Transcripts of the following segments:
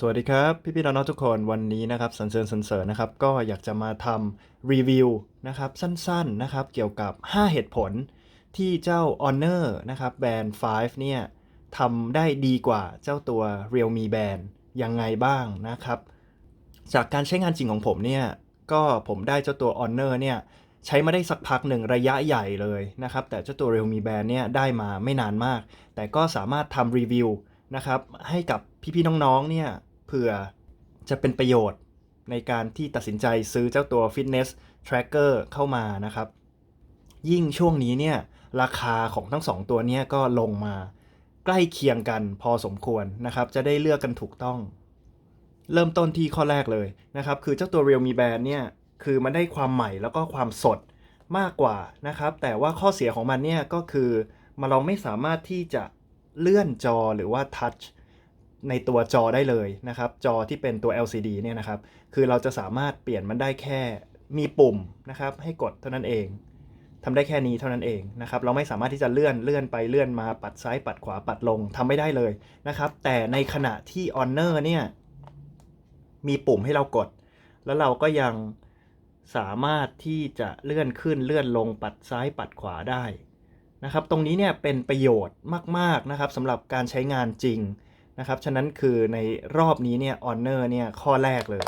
สวัสดีครับพี่ๆน้องๆทุกคนวันนี้นะครับสันเสริญสันเสริญนะครับก็อยากจะมาทำรีวิวนะครับสั้นๆนะครับเกี่ยวกับ 5 เหตุผลที่เจ้า Honor นะครับแบรนด์ 5 เนี่ยทำได้ดีกว่าเจ้าตัว Realme Band ยังไงบ้างนะครับ จากการใช้งานจริงของผมเนี่ยก็ผมได้เจ้าตัว Honor เนี่ยใช้มาได้สักพักหนึ่งระยะใหญ่เลยนะครับแต่เจ้าตัว Realme Band เนี่ยได้มาไม่นานมาก แต่ก็สามารถทำรีวิวนะครับให้กับพี่ๆน้องๆเนี่ย เผื่อจะเป็นประโยชน์ในการที่ตัดสินใจซื้อเจ้าตัว Fitness Tracker เข้ามานะครับ ยิ่งช่วงนี้เนี่ยราคาของทั้งสองตัวเนี้ก็ลงมาใกล้เคียงกันพอสมควรนะครับ จะได้เลือกกันถูกต้อง เริ่มต้นที่ข้อแรกเลยนะครับ คือเจ้าตัว Realme Band เนี่ยคือมันได้ความใหม่แล้วก็ความสดมากกว่านะครับ แต่ว่าข้อเสียของมันเนี่ยก็คือมันเราไม่สามารถที่จะเลื่อนจอหรือว่าทัช ในตัวจอได้เลยนะครับ จอที่เป็นตัว LCD เนี่ยนะครับ คือเราจะสามารถเปลี่ยนมันได้แค่มีปุ่มนะครับ ให้กดเท่านั้นเองทำได้แค่นี้เท่านั้นเองนะครับ เราไม่สามารถที่จะเลื่อนเลื่อนไปเลื่อนมาปัดซ้ายปัดขวาปัดลงทำไม่ได้เลยนะครับ แต่ในขณะที่ Honor เนี่ยมีปุ่มให้เรากด แล้วเราก็ยังสามารถที่จะเลื่อนขึ้นเลื่อนลงปัดซ้ายปัดขวาได้นะครับ ตรงนี้เนี่ยเป็นประโยชน์มาก ๆนะครับสำหรับการใช้งานจริง นะครับ ฉะนั้นคือในรอบนี้เนี่ย Honor เนี่ยข้อแรกเลย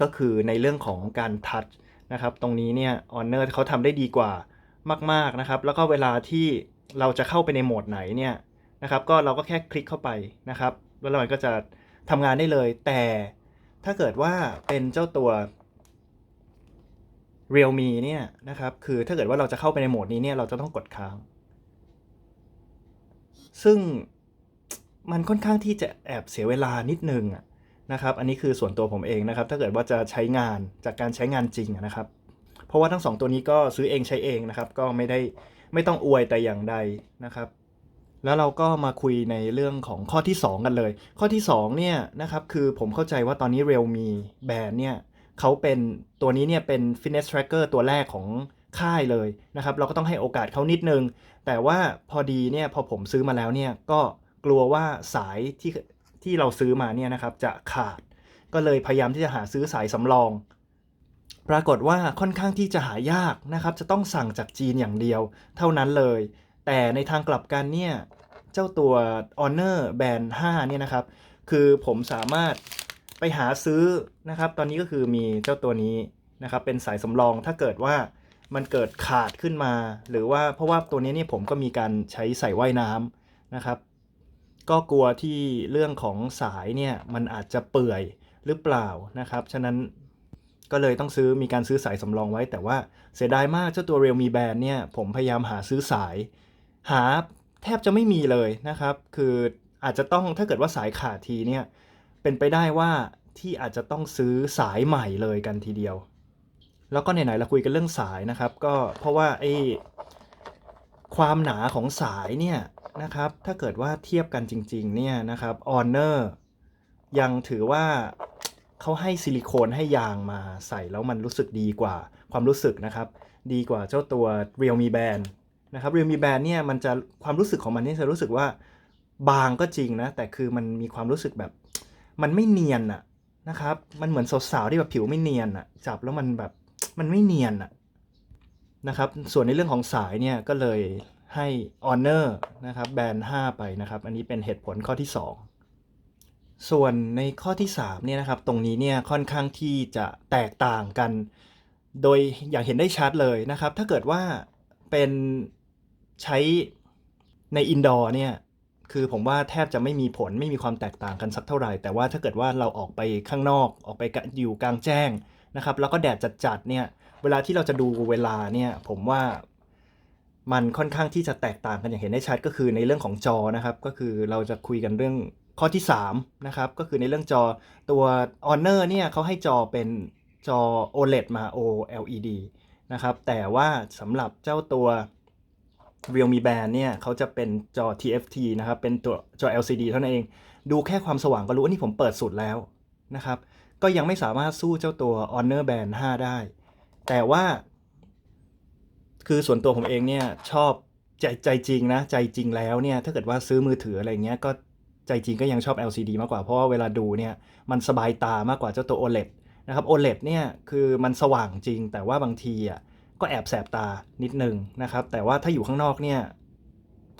ก็คือในเรื่องของการทัชนะครับ ตรงนี้เนี่ย Honor เขาทำได้ดีกว่ามาก ๆนะครับ แล้วก็เวลาที่เราจะเข้าไปในโหมดไหนเนี่ยนะครับ ก็เราก็แค่คลิกเข้าไปนะครับ แล้วมันก็จะทำงานได้เลย แต่ถ้าเกิดว่าเป็นเจ้าตัว Realme เนี่ยนะครับ คือถ้าเกิดว่าเราจะเข้าไปในโหมดนี้เนี่ยเราจะต้องกดค้าง ซึ่ง มันค่อนข้างที่จะแอบเสียเวลานิดนึงนะครับ อันนี้คือส่วนตัวผมเองนะครับ ถ้าเกิดว่าจะใช้งานจากการใช้งานจริงนะครับ เพราะว่าทั้งสองตัวนี้ก็ซื้อเองใช้เองนะครับ ก็ไม่ได้ไม่ต้องอวยแต่อย่างใดนะครับ แล้วเราก็มาคุยในเรื่องของข้อที่ 2 กันเลย ข้อที่2เนี่ยนะครับคือผมเข้าใจว่าตอนนี้ Realme แบรนด์เนี่ยเขาเป็นตัวนี้เนี่ยเป็น Fitness Tracker ตัวแรกของค่ายเลยนะครับ เราก็ต้องให้โอกาสเขานิดนึง แต่ว่าพอดีเนี่ยพอผมซื้อมาแล้วเนี่ยก็ กลัวว่าสายที่ที่เราซื้อมาเนี่ยนะครับจะขาดก็เลยพยายามที่จะหาซื้อสายสำรอง ปรากฏว่าค่อนข้างที่จะหายากนะครับ จะต้องสั่งจากจีนอย่างเดียว เท่านั้นเลย แต่ในทางกลับกันเนี่ยเจ้าตัว Honor Band 5เนี่ยนะครับ คือผมสามารถไปหาซื้อนะครับ ตอนนี้ก็คือมีเจ้าตัวนี้นะครับ เป็นสายสำรองถ้าเกิดว่ามันเกิดขาดขึ้นมา หรือว่าเพราะว่าตัวนี้เนี่ยผมก็มีการใช้ใส่ว่ายน้ำนะครับ ก็กลัวที่เรื่องของสายเนี่ยมันอาจจะเปื่อยหรือเปล่านะครับ ฉะนั้นก็เลยต้องซื้อมีการซื้อสายสำรองไว้ แต่ว่าเสียดายมากเจ้าตัว Realme Band เนี่ยผมพยายามหาซื้อสาย หาแทบจะไม่มีเลยนะครับ คืออาจจะต้องถ้าเกิดว่าสายขาดทีเนี่ยเป็นไปได้ว่าที่อาจจะต้องซื้อสายใหม่เลยกันทีเดียว แล้วก็ไหนๆเราคุยกันเรื่องสายนะครับ ก็เพราะว่าไอ้ความหนาของสายเนี่ย นะครับ ถ้าเกิดว่าเทียบกันจริง ๆ เนี่ยนะครับ Honor ยังถือว่าเขาให้ซิลิโคนให้ยางมาใส่แล้วมันรู้สึกดีกว่าความรู้สึกนะครับ ดีกว่าเจ้าตัว Realme Band นะครับ Realme Band เนี่ยมันจะความรู้สึกของมันนี่จะรู้สึกว่าบางก็จริงนะ แต่คือมันมีความรู้สึกแบบ มันไม่เนียนอะนะครับ มันเหมือนสาวๆที่แบบผิวไม่เนียนอะจับแล้วมันแบบมันไม่เนียนอะนะครับ ส่วนในเรื่องของสายเนี่ยก็เลย ให้ Honor นะครับแบนด์5ไปนะครับ อันนี้เป็นเหตุผลข้อที่ 2 ส่วนในข้อที่3เนี่ยนะครับ ตรงนี้เนี่ยค่อนข้างที่จะแตกต่างกัน โดยอย่างเห็นได้ชัดเลยนะครับ ถ้าเกิดว่าเป็นใช้ในอินดอร์เนี่ยคือผมว่าแทบจะไม่มีผลไม่มีความแตกต่างกันสักเท่าไหร่ แต่ว่าถ้าเกิดว่าเราออกไปข้างนอกออกไปอยู่กลางแจ้งนะครับ แล้วก็แดดจัดๆเนี่ยเวลาที่เราจะดูเวลาเนี่ยผมว่า มันค่อนข้างที่จะแตกต่างกันอย่างเห็นได้ชัดก็คือในเรื่องของจอนะครับ ก็คือเราจะคุยกันเรื่องข้อที่3นะครับก็คือในเรื่องจอตัว Honor เนี่ยเขาให้จอเป็นจอ OLED มา OLED นะครับแต่ว่าสำหรับเจ้าตัว Realme Band เนี่ยเขาจะเป็นจอ TFT นะครับ เป็นตัวจอ LCD เท่านั้นเอง ดูแค่ความสว่างก็รู้ว่านี่ผมเปิดสุดแล้วนะครับ ก็ยังไม่สามารถสู้เจ้าตัว Honor Band 5 ได้ แต่ว่า คือส่วนตัวผมเองเนี่ยชอบใจใจจริงนะ ใจจริงแล้วเนี่ยถ้าเกิดว่าซื้อมือถืออะไรเงี้ยก็ใจจริงก็ยังชอบ LCD มากกว่าเพราะว่าเวลาดูเนี่ยมันสบายตามากกว่าเจ้าตัว OLED นะครับ OLED เนี่ยคือมันสว่างจริง แต่ว่าบางทีอะก็แอบแสบตานิดนึงนะครับ แต่ว่าถ้าอยู่ข้างนอกเนี่ย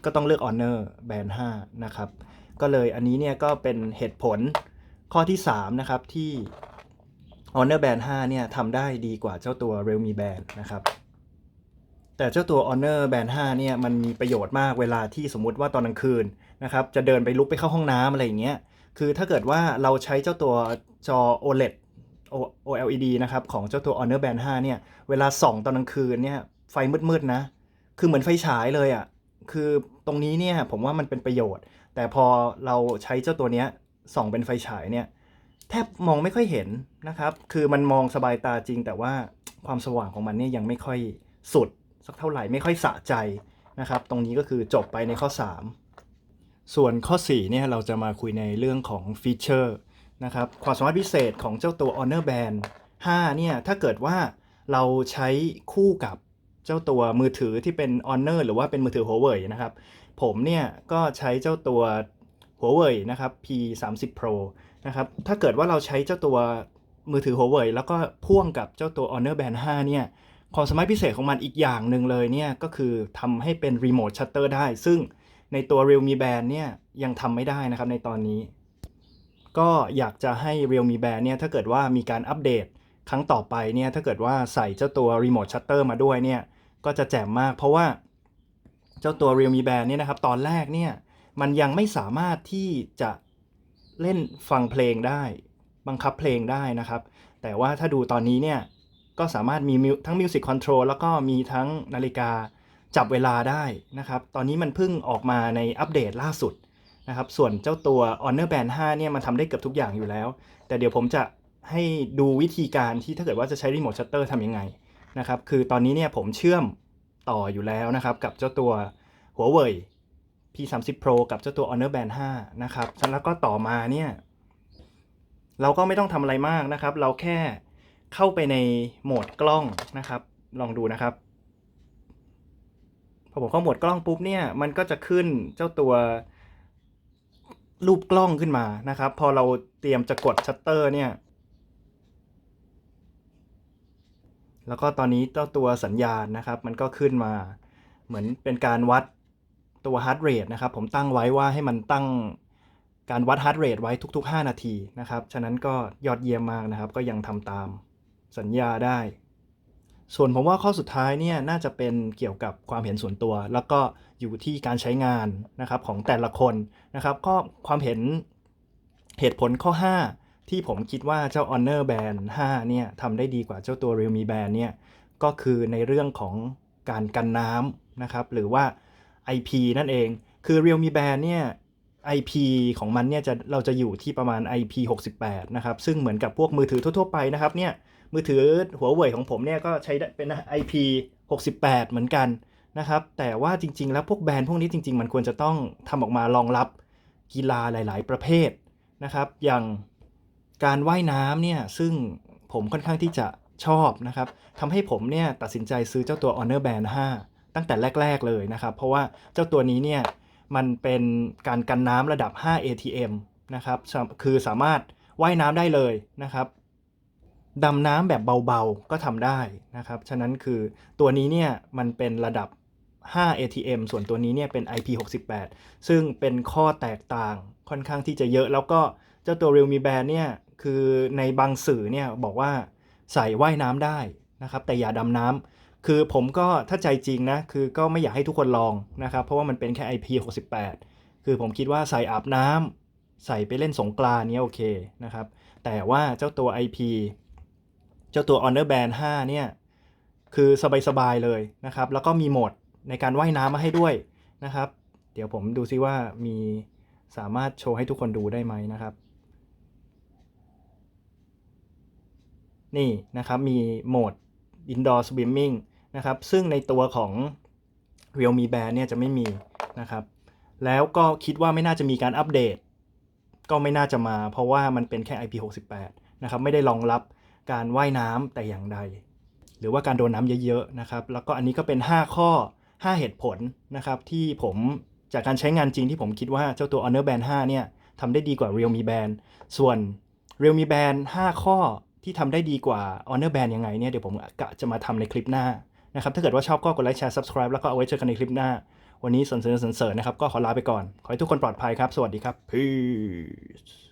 ก็ต้องเลือก Honor Band 5นะครับ ก็เลยอันนี้เนี่ยก็เป็นเหตุผลข้อที่ 3 นะครับที่ Honor Band 5เนี่ยทำได้ดีกว่าเจ้าตัว Realme Band นะครับ แต่เจ้าตัว Honor Band 5เนี่ยมันมีประโยชน์มากเวลาที่สมมุติว่าตอนกลางคืนนะครับจะเดินไปลุกไปเข้าห้องน้ำอะไรอย่างเงี้ยคือถ้าเกิดว่าเราใช้เจ้าตัวจอ OLED OLED นะครับของเจ้าตัว Honor Band 5เนี่ยเวลาส่องตอนกลางคืนเนี่ยไฟมืดๆนะ คือเหมือนไฟฉายเลยอะ่ะคือตรงนี้เนี่ยผมว่ามันเป็นประโยชน์ แต่พอเราใช้เจ้าตัวเนี้ยส่องเป็นไฟฉายเนี่ยแทบมองไม่ค่อยเห็นนะครับ คือมันมองสบายตาจริง แต่ว่าความสว่างของมันเนี่ยยังไม่ค่อยสุด สักเท่าไหร่ไม่ค่อยสะใจนะครับ ตรงนี้ก็คือจบไปในข้อ 3 ส่วนข้อ4เนี่ยเราจะมาคุยในเรื่องของฟีเจอร์นะครับความสามารถพิเศษของเจ้าตัว Honor Band 5เนี่ยถ้าเกิดว่าเราใช้คู่กับเจ้าตัวมือถือที่เป็น Honor หรือว่าเป็นมือถือ Huawei นะครับ ผมเนี่ยก็ใช้เจ้าตัว Huawei นะครับ P 3 0 Pro นะครับถ้าเกิดว่าเราใช้เจ้าตัวมือถือ Huawei แล้วก็พ่วงกับเจ้าตัว Honor Band 5เนี่ย ความสามารถพิเศษของมันอีกอย่างหนึ่งเลยเนี่ยก็คือทำให้เป็นรีโมทชัตเตอร์ได้ ซึ่งในตัว Realme Band เนี่ยยังทำไม่ได้นะครับในตอนนี้ ก็อยากจะให้ Realme Band เนี่ยถ้าเกิดว่ามีการอัปเดตครั้งต่อไปเนี่ยถ้าเกิดว่าใส่เจ้าตัว Remote Shutter มาด้วยเนี่ยก็จะแจ่มมากเพราะว่าเจ้าตัว Realme Band เนี่ยนะครับตอนแรกเนี่ยมันยังไม่สามารถที่จะเล่นฟังเพลงได้ บังคับเพลงได้นะครับ แต่ว่าถ้าดูตอนนี้เนี่ย ก็สามารถมีทั้ง Music Control แล้วก็มีทั้งนาฬิกาจับเวลาได้นะครับ ตอนนี้มันเพิ่งออกมาในอัปเดตล่าสุดนะครับ ส่วนเจ้าตัว Honor Band 5 เนี่ยมันทำได้เกือบทุกอย่างอยู่แล้ว แต่เดี๋ยวผมจะให้ดูวิธีการที่ถ้าเกิดว่าจะใช้รีโมทชัตเตอร์ทำยังไงนะครับ คือตอนนี้เนี่ยผมเชื่อมต่ออยู่แล้วนะครับ กับเจ้าตัว Huawei P 3 0 Pro กับเจ้าตัว Honor Band 5 นะครับแล้วก็ต่อมาเนี่ย เราก็ไม่ต้องทำอะไรมากนะครับ เราแค่ เข้าไปในโหมดกล้องนะครับ ลองดูนะครับพอผมเข้าโหมดกล้องปุ๊บเนี่ยมันก็จะขึ้นเจ้าตัวรูปกล้องขึ้นมานะครับ พอเราเตรียมจะกดชัตเตอร์เนี่ย แล้วก็ตอนนี้เจ้าตัวสัญญาณนะครับ มันก็ขึ้นมาเหมือนเป็นการวัดตัวฮาร์ดเรทนะครับ ผมตั้งไว้ว่าให้มันตั้งการวัดฮาร์ดเรทไว้ทุก ๆ 5 นาทีนะครับ ฉะนั้นก็ยอดเยี่ยมมากนะครับ ก็ยังทำตาม สัญญาได้ ส่วนผมว่าข้อสุดท้ายเนี่ยน่าจะเป็นเกี่ยวกับความเห็นส่วนตัว แล้วก็อยู่ที่การใช้งานนะครับของแต่ละคนนะครับก็ความเห็นเหตุผลข้อ 5 ที่ผมคิดว่าเจ้า Honor Band 5เนี่ยทำได้ดีกว่าเจ้าตัว Realme Band เนี่ยก็คือในเรื่องของการกันน้ำนะครับหรือว่า IP นั่นเอง คือ Realme Band เนี่ย IP ของมันเนี่ยจะเราจะอยู่ที่ประมาณ IP 68 นะครับ ซึ่งเหมือนกับพวกมือถือทั่ว ๆ ไปนะครับเนี่ย มือถือหัวเว่ยของผมเนี่ยก็ใช้ได้เป็น IP 68 เหมือนกันนะครับ แต่ว่าจริง ๆ แล้วพวกแบรนด์พวกนี้จริง ๆ มันควรจะต้องทำออกมารองรับกีฬาหลาย ๆ ประเภทนะครับ อย่างการว่ายน้ำเนี่ยซึ่งผมค่อนข้างที่จะชอบนะครับทำให้ผมเนี่ยตัดสินใจซื้อเจ้าตัว Honor Band 5 ตั้งแต่แรก ๆ เลยนะครับ เพราะว่าเจ้าตัวนี้เนี่ยมันเป็นการกันน้ำระดับ 5 ATM นะครับ คือสามารถว่ายน้ำได้เลยนะครับ ดำน้ำแบบเบาๆ ก็ทำได้นะครับ ฉะนั้นคือตัวนี้เนี่ยมันเป็นระดับ 5 ATM ส่วนตัวนี้เนี่ยเป็น IP68 ซึ่งเป็นข้อแตกต่างค่อนข้างที่จะเยอะ แล้วก็เจ้าตัว Realme Band เนี่ยคือในบางสื่อเนี่ยบอกว่าใส่ว่ายน้ำได้นะครับแต่อย่าดำน้ำคือผมก็ถ้าใจจริงนะคือก็ไม่อยากให้ทุกคนลองนะครับเพราะว่ามันเป็นแค่ IP68 คือผมคิดว่าใส่อาบน้ำใส่ไปเล่นสงกรานต์เนี่ยโอเคนะครับแต่ว่าเจ้าตัว IP เจ้าตัว Honor Band 5 เนี่ย คือสบายๆเลยนะครับ แล้วก็มีโหมดในการว่ายน้ำมาให้ด้วยนะครับ เดี๋ยวผมดูซิว่ามีสามารถโชว์ให้ทุกคนดูได้ไหมนะครับ นี่นะครับมีโหมด Indoor Swimming นะครับ ซึ่งในตัวของ Realme Band เนี่ยจะไม่มีนะครับ แล้วก็คิดว่าไม่น่าจะมีการอัปเดต ก็ไม่น่าจะมา เพราะว่ามันเป็นแค่ IP68 นะครับ ไม่ได้รองรับ การว่ายน้ำแต่อย่างใด หรือว่าการโดนน้ำเยอะๆนะครับ แล้วก็อันนี้ก็เป็น 5 ข้อ 5 เหตุผลนะครับที่ผมจากการใช้งานจริงที่ผมคิดว่าเจ้าตัว Honor Band 5เนี่ยทำได้ดีกว่า Realme Band ส่วน Realme Band 5 ข้อที่ทำได้ดีกว่า Honor Band ยังไงเนี่ยเดี๋ยวผมกะจะมาทำในคลิปหน้านะครับถ้าเกิดว่าชอบก็กดไลค์แชร์ subscribe แล้วก็เอาไว้เจอกันในคลิปหน้า วันนี้สนเสริญสนเสริญนะครับ ก็ขอลาไปก่อน ขอให้ทุกคนปลอดภัยครับ สวัสดีครับ peace